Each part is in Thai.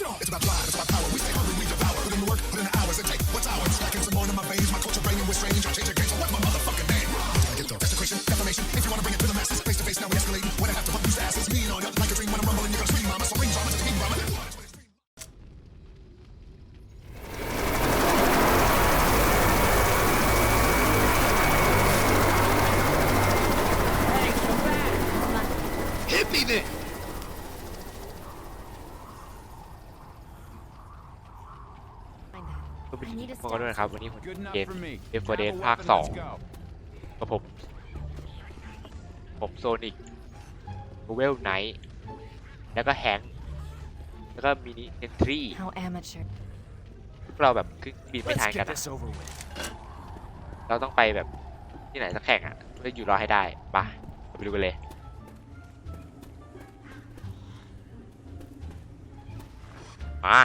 It's about drive, it's about power. We stay hungry, we devour. Put in the work, put in the hours. It takes what's ours. Stacking some more in my veins. My culture reigning with strange. I change the game, so what's my motherfucking name? I get the desecration, defamation. ด้วยนะครับวันนี้ผม Good enough เกม for me. Left 4 Dead Grab a ภาค weapon, สอง let's go. กับผม ผมโซนิกเวลไนท์แล้วก็แฮงค์แล้วก็มินิเอนทรี How amateur. พวกเราแบบคือบินไม่ Let's ทานกัน get อะ this over with. เราต้องไปแบบที่ไหนสักแข่งอะเพื่ออยู่รอให้ได้ไปเราไปดูกันเลยมา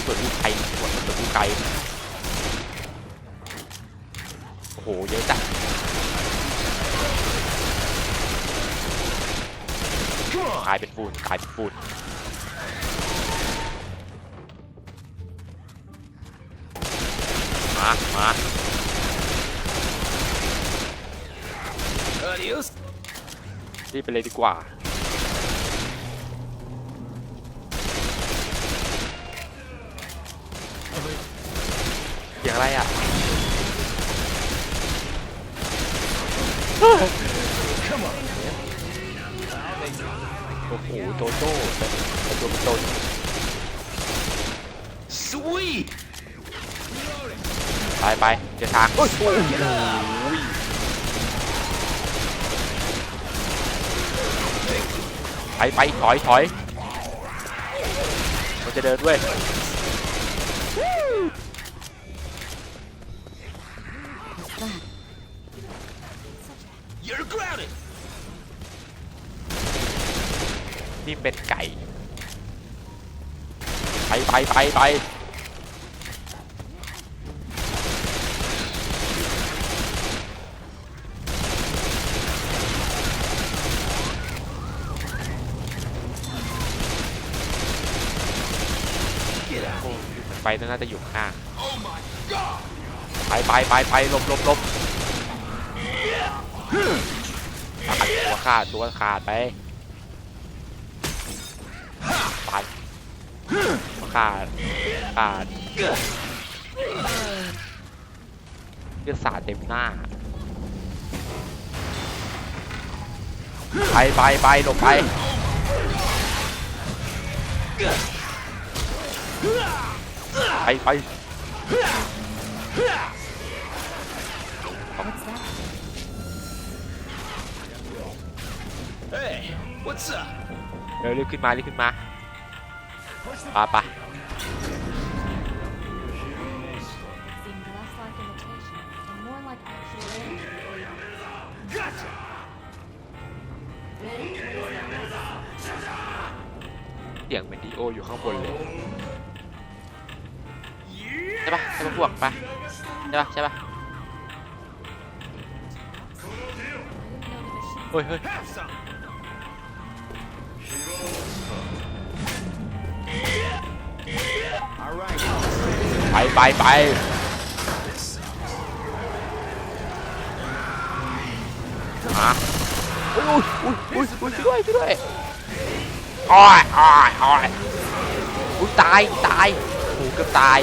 มันเปิดดูไกลมันเปิดดูไกลโอ้โห เยอะจัดกลายเป็นฝุ่นกลายเป็นฝุ่นมา มา Adios. รีบไปเลยดีกว่า เสียงอะไรอะโอ้โหโจโจ้แต่แต่ตัวเป็นโจโจ้ Sweet. ไปไปเจอทางโอ้ยโอ้ยไปไปถอยถอยมันจะเดินด้วย เป็นไก่ ไปไปไปไปโอ้ไปน่าจะอยู่ข้าง Oh my god. ไปไปไปไปหลบหลบหลบขาดตัวขาดตัวขาดไป ไปตัวขาดขาดเลือดสาดเต็มหน้า ไปไปไปหลบไปไปไป What's that? Hey, what's up? เร็วรีบขึ้นมารีบขึ้นมา ปะปะเสียงเหมืนดีโออยู่ข้างบนเลยใช่ปะใช่ปะพวกปะใช่ปะใช่ปะเฮ้ยเฮ้ย ไปไปไปมาอุ้ยอุ้ยอุ้ยอุ้ยช่วยด้วยช่วยด้วยอ้อยอ้อยอ้อยอุ้ยตายตายโอ้โหเกือบตาย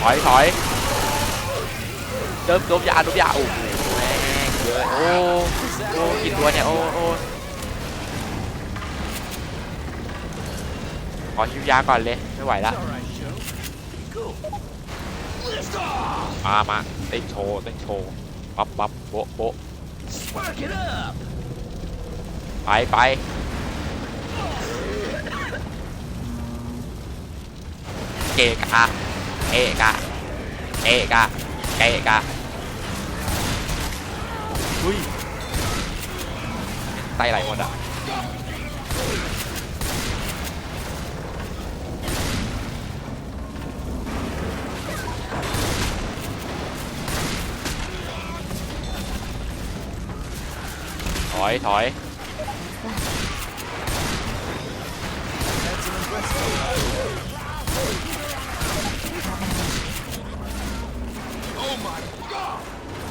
ถอยถอยเดิมโดมยาโดมยาโอ้โหแม่งเยอะโอ้โอ้กี่ตัวเนี่ยโอ้โอ้ อชิวยาก่อนเลย ไม่ไหวละ All right, Joe. Cool. Lift off. มามาเต้นโชว์เต้นโชว์ปั๊บปั๊บโบโบไปไปเกกะเอกะเอกะเกะกะอุ้ยไตไหลหมดอะ อยถอย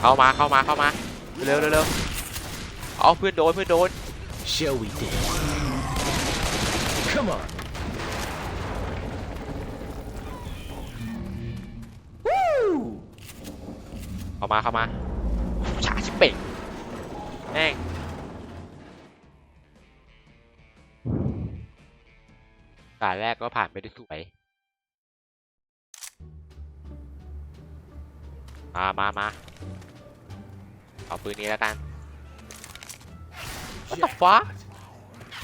เข้ามาเข้ามาเข้ามาเร็วเร็วเร็วเอาเพื่อนโดนเพื่อนโดน Shall we dance? Come on. เข้ามาเข้ามาชาชิเป่งแม่ง ด่านแรกก็ผ่านไปได้สวย มามามาเอาปืนนี้แล้วกัน What the fuck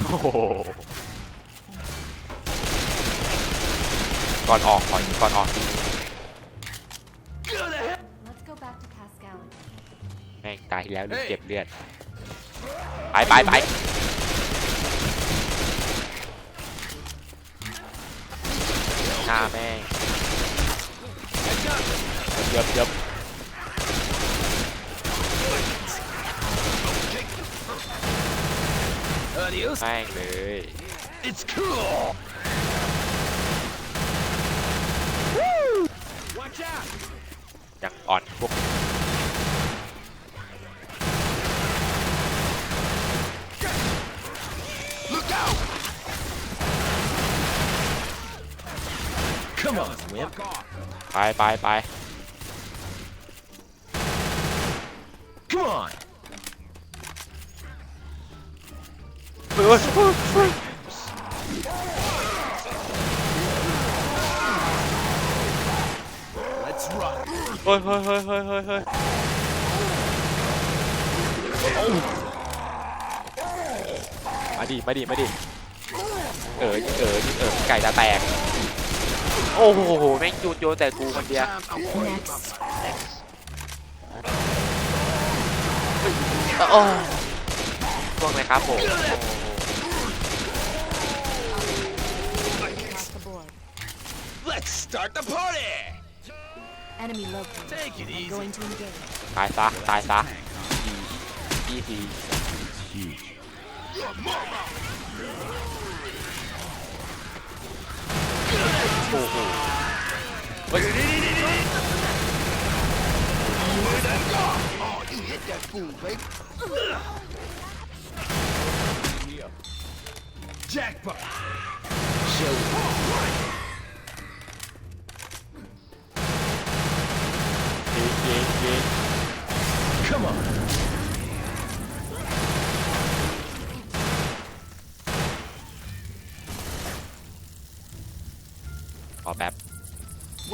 โอ้โหก่อนออกก่อนก่อนออก Let's go back to Pascal. แม่งตายที่แล้วลืมเก็บเลือด ไปไปไป หน้าแม่งเยบเยบ Adios. แม่งเลย It's cool. Watch out. ยังอ่อนพวก Look out! Come on, wimp. ไปไปไป Come on. เฮ้ยเฮ้ยเฮ้ย Let's rock. เฮ้ยเฮ้ยเฮ้ยเฮ้ยเฮ้ยเฮ้ยมาดิมาดิมาดิเออยิงเออยิงเออไก่ตาแตก โอ้โหแม่งจูนโยนแต่กูคนเดียวโอ้ช่วงเลยครับผมโอ้โห Across the board. Let's start the party. Enemy located. Take it I'm easy. going to engage. ตายซะตายซะอี ทีโอ้โหเฮ้ย Jackpot. Shall we? ยิง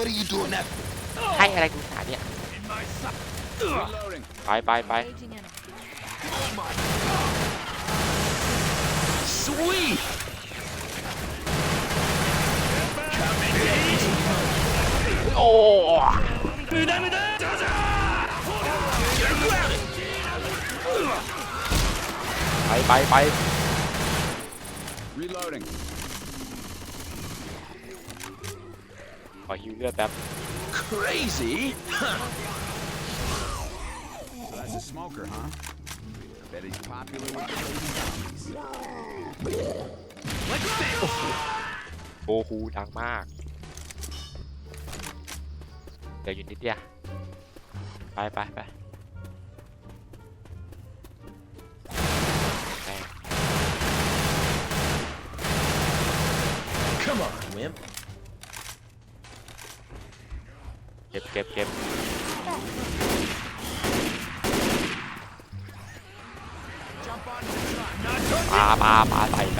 are you doing that? ให้อะไรกูสาเนี่ย In my sight. Reloading. ไปไปไป Engaging enemy. Sweet. โอ้ ไปไปไป Reloading. ขอฮิวเลือดแป๊บ Crazy. Huh. that's a smoker, huh? Bet he's popular with the lady dummies. Let's dance. โบฮูดังมาก เดี๋ยวอยู่นิดเดียว ไปไปไปแม่ง Come on, wimp. เก็บเก็บเก็บปลาปลาปลาใส่ไป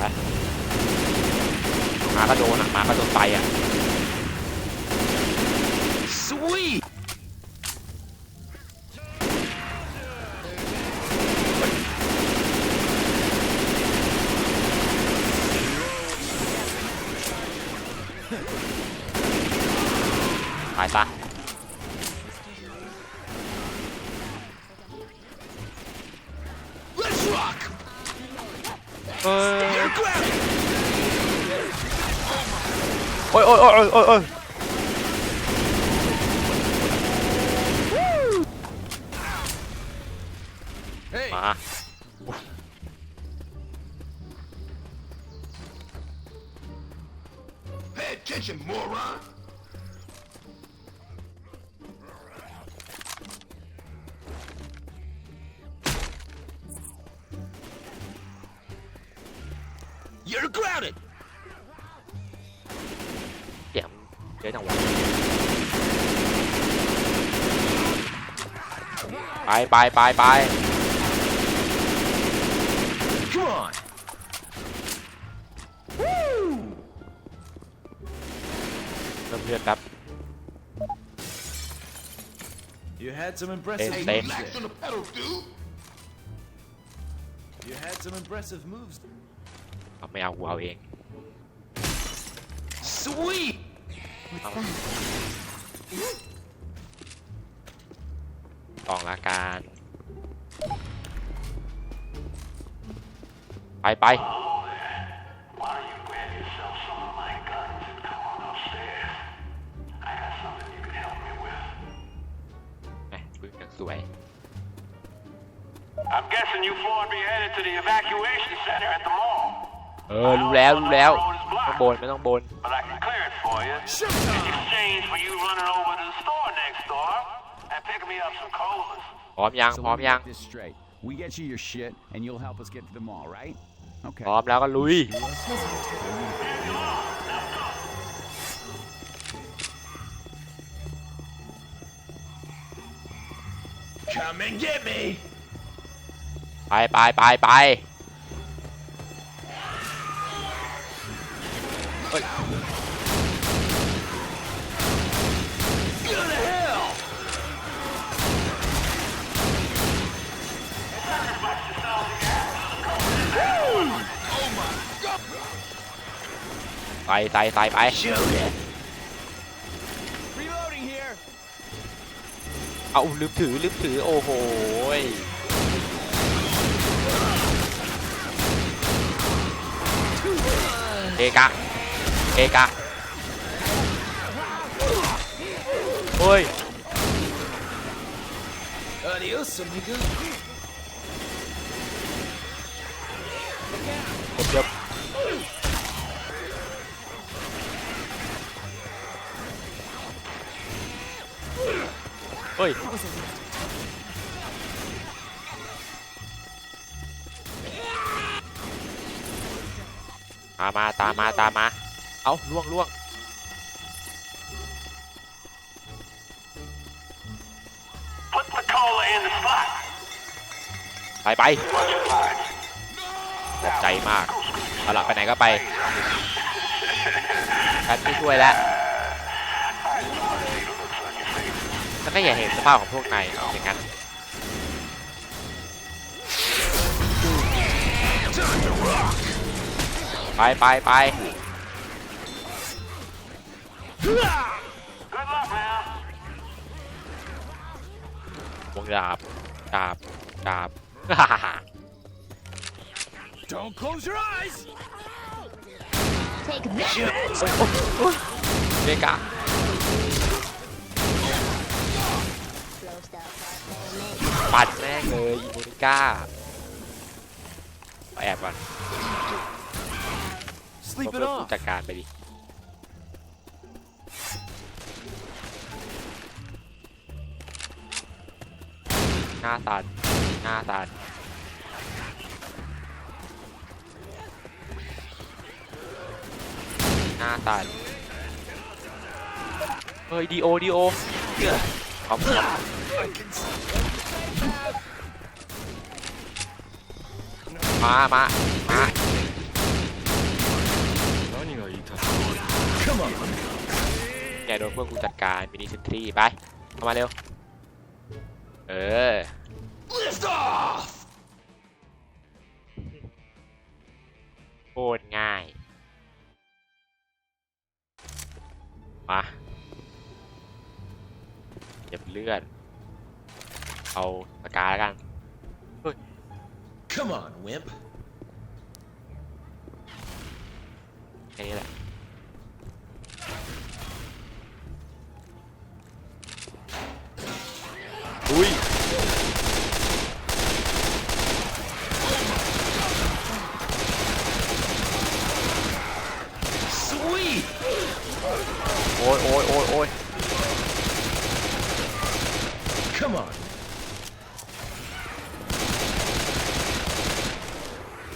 หมาก็โดนอะหมาก็โดนไปอะ Sweet. ตายซะ โอ้ยโอ้ยโอ้ ไปไปไปไป Come on. เริ่มเลือดแป๊บ You had some impressive Hey, Hey, Stay. relax on the pedals, dude! You had some impressive moves. เอาไม่เอากูเอาเอง Sweet. What's Oh. that? กองละการไปไป Why don't you grab yourself some of my guns and come on upstairs? I got something you can help me with. แหมปืนยังสวย I'm guessing you four be headed to the evacuation center at the mall. เออรู้แล้วรู้แล้วไม่ต้องบนไม่ต้องบน But I can clear it for you. In exchange for you running over to the store next door and picking me up some colas. พร้อมยัง So พร้อ let ม me ยัง get this straight. We get you your shit, and you'll help us get to the mall, right? Okay. พร้อมแล้วก็ลุย Come and get me. ไปไปไปไปเฮ้ย Go to hell. ใส่ใส่ใส่ไป Shoot it. Reloading here. เอาลืมถือลืมถือ โอ้โหยเอกะเอกะเฮ้ย Adios, amigo. ผม เฮ้ย That was a waste of time. มามาตามมาตามมา เอาล่วงล่วง Put the cola in the slot. ไปไปขอบใจมากเอาละไปไหนก็ไปฉันไม่ช่วยแล้ว ฉันก็อย่าเห็นสภาพของพวกนายอย่างนั้นไปไปไป Good luck, man. วงดาบดาบดาบ Don't close your eyes. Take that! เมกะ ปัดแม่งเลยอีโมนิก้าแอบก่อน Sleep เพื่ it อผู้ off. จัดการไปดิหน้าสันหน้าสันหน้าสันเฮ้ยดีโอดีโอเอาเอา มามามา Come on. แกโดนพวกกูจัดการมินิซิตรีไปเข้ามาเร็ว เออโคตรง่าย มาเก็บเลือด เอาปากกาแล้วกัน Come on, wimp. แค่นี้แหละ อุ้ย Sweet. ยโอ้ยโอ้ยโอ้ย Come on.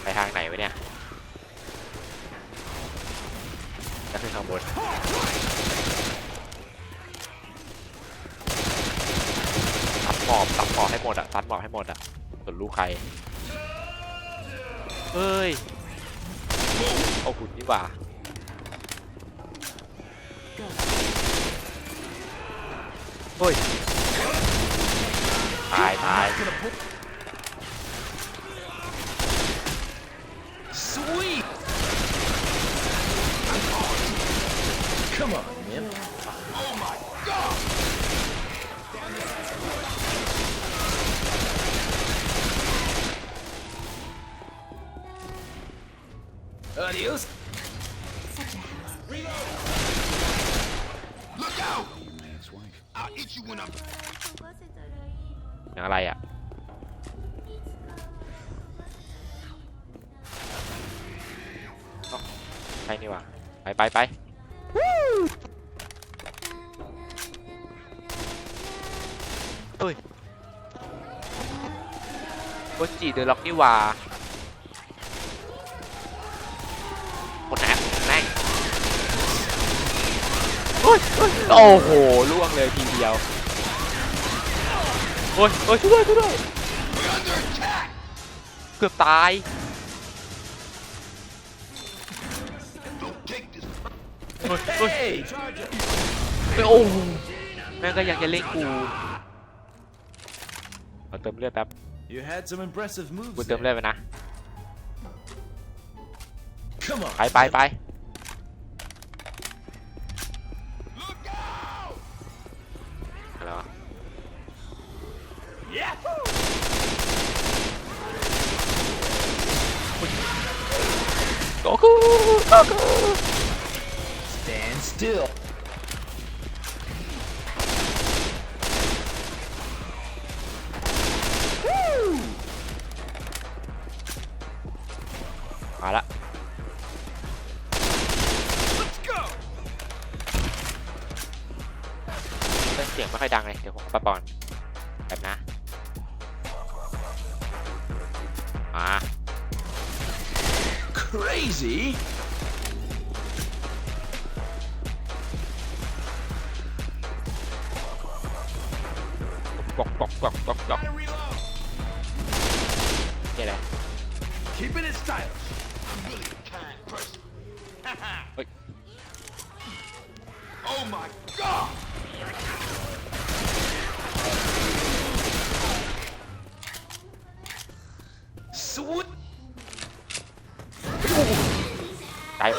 ไปทางไหนวะเนี่ยจะขึ้นข้างบนซัดหมอบซัดหมอบให้หมดอะซัดหมอบให้หมดอะส่วนลูกใคร เฮ้ย เอาหุ่นนี่หว่า เฮ้ยตายตาย โคจิเดอะล็อกนี่ว่าคนแอบแม่งเฮ้ยเฮ้ยโอ้โหล่วงเลยทีเดียวโอ้ยโอ้ยช่วยด้วยช่วยด้วยเกือบตาย Don't take this. เฮ้ยเฮ้ยเฮ้ยโอ้โหแม่งก็ยังจะเล่นกูเอาเติมเลือดแป๊บ You had some impressive moves. กูเติม there. เลือดไปนะ Come on. ไปไปไป Look out! อะไรวะ Yahoo! โกคูโกคู Stand still. Sweet. ตาย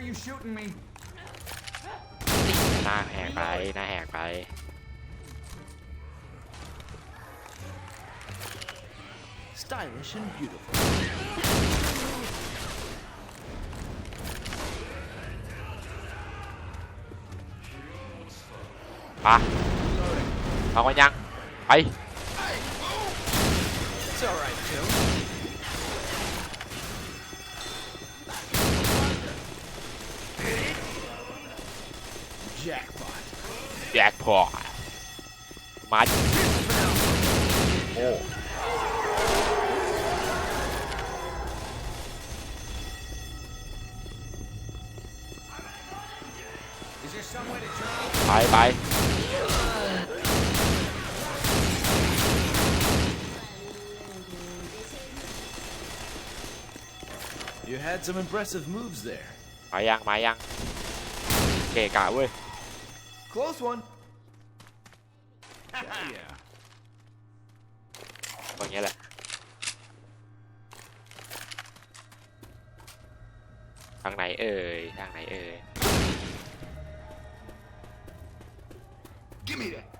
are you shooting me? หน้าแหกไป หน้าแหกไป Stylish and beautiful. ปะเอากันยัง ไป turn? ไปไป You had some impressive moves there. มายัง มายัง เกะกะเว้ย Close one. yeah. ตรงนี้แหละทางไหนเอ่ยทางไหนเอ่ย Give me that.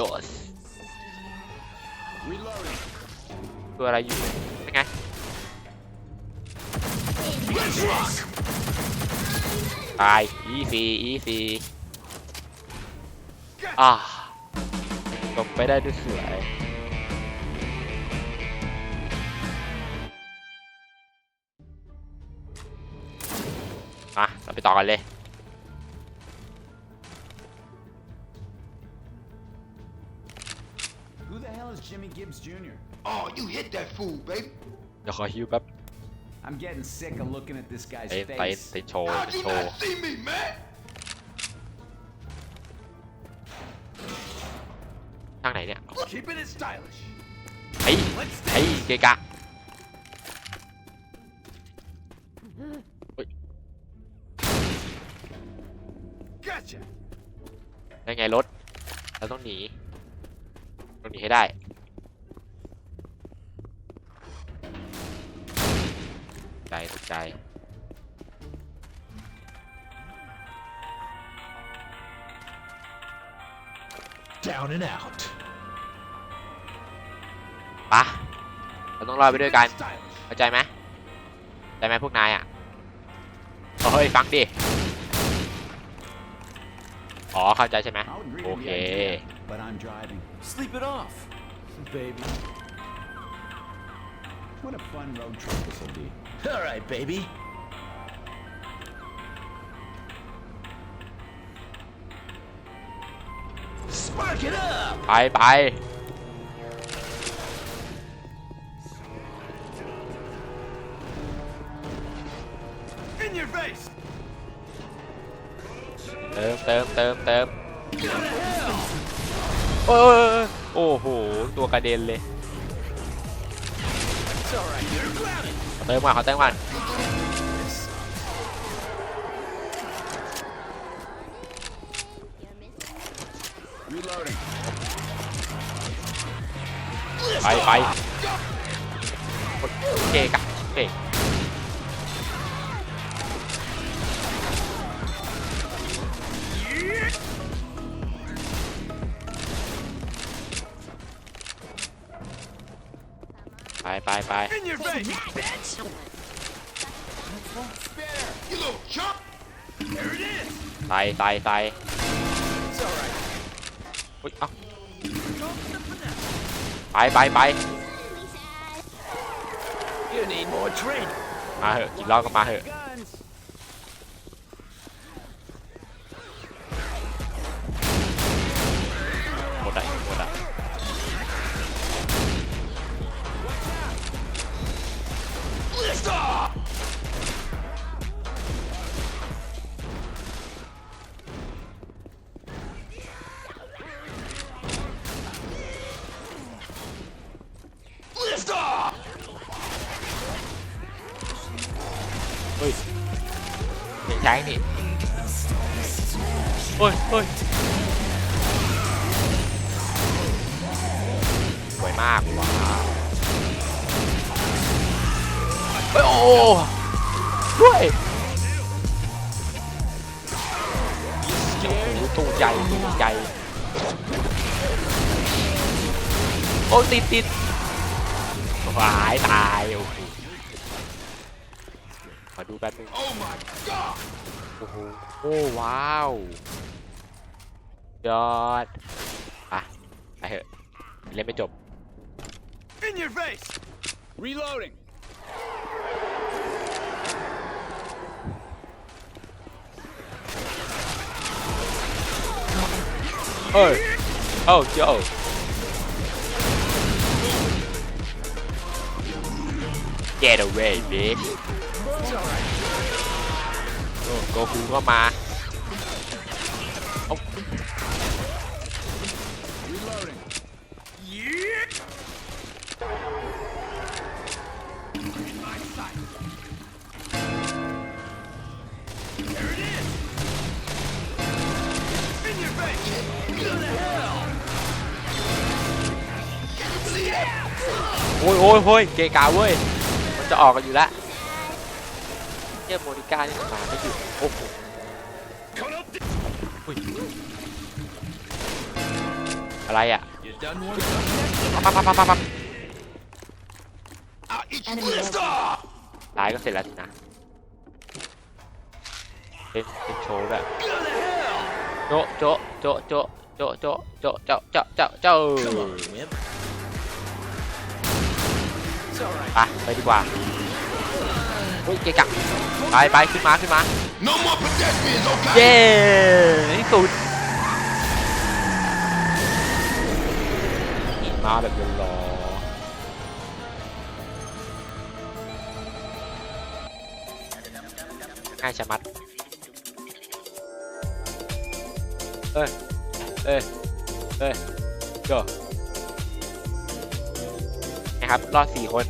โอส Reloading. ตัวอะไรอยู่ยังไงตายอีซีอีซีอ่าจบไปได้ด้วยสวยมาเราไปต่อกันเลย Gibbs Jr.? Oh, you hit that fool, baby. เดี๋ยวขอฮิวแป๊บ I'm getting sick of looking at this guy's เต้นเต้น face. เต้นโชว์ How'd เต้น you โชว์ not see me, man? ทางไหนเนี่ย Keeping it stylish. ไอ้ไอ้เกะกะ Gotcha. ได้ไงรถ เราต้องหนี ต้องหนีให้ได้ ใจตกใจ Down and out. ปะเราต้องรอดไปด้วยกัน Stylish. เข้าใจไหมเข้าใจไหมพวกนายอะเฮ้ย ฟังดิ อ๋อ เข้าใจใช่ไหม I would agree โอ with เค the idea, but I'm driving. Sleep it off, baby. What a fun road trip this will be. All right, baby. Spark it up. ไปไป In your face. เติมเติมเติมเติมโอ้ยโอ้โห ตัวกระเด็นเลย เติมก่อนขอเติมก่อนไปไป it is. ใส่ใส่ใส่ It's all right. อุ้ยเอ้า Don't slip it now. ไปไปไป You need more training. มาเหอะกินเหล้าก็มาเหอะ วยมากว้าวโอ้ด้วยตูใหญ่ตูใหญ่ โอ้ติดติดหายตายโอ้โหมาดูแป๊บนึงโอ้โหโอ้ว้าว ยอดไปไปเถอะ เล่นไม่จบ In your face. Reloading. เอ้ยโอ้โจ Get away bitch โอ้โก โอ้ยโอ้ยโอ้ยเกกาเว้ย มันจะออกกันอยู่แล้วเนี่ยโมนิก้านี่มาไม่หยุดโอ้โหอะไรอะปั๊บปั๊บปั๊บปั๊บตายก็เสร็จแล้วสินะเป็นโชว์ด้วยโจะโจะโจะโจะโจะโจะโจะเจ้าเจ้าเจ้า ไปไปดีกว่าเฮ้ยเกะกะไปไปขึ้นมาขึ้นมา No more pedestrians, okay? เย้ในที่สุดมาแบบรอง่ายชะมัดเอ้ยเอ้ยเอ้ยโย นะครับ รอดสี่คน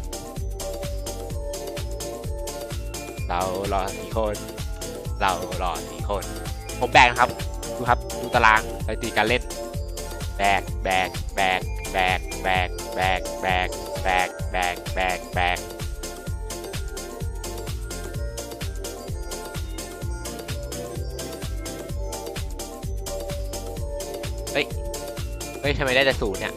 เรารอสี่คน เรารอสี่คน ผมแบกนะครับ ดูครับ ดูตารางสถิติการเล่น แบก แบก แบก แบก แบก แบก แบก แบก แบก แบก แบกเฮ้ย เฮ้ยทำไมได้แต่ศูนย์เนี่ย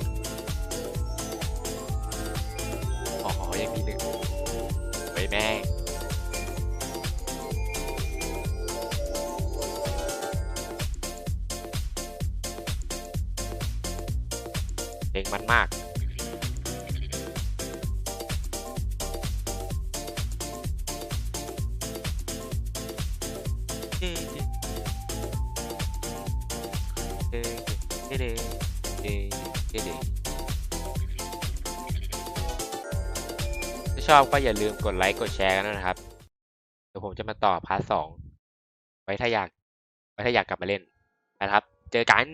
อบก็อย่าลืมกดไลค์กดแชร์กันนะครับ เดี๋ยวผมจะมาต่อพาร์ทสองไว้ถ้าอยาก ไว้ถ้าอยากกลับมาเล่นนะครับ เจอกัน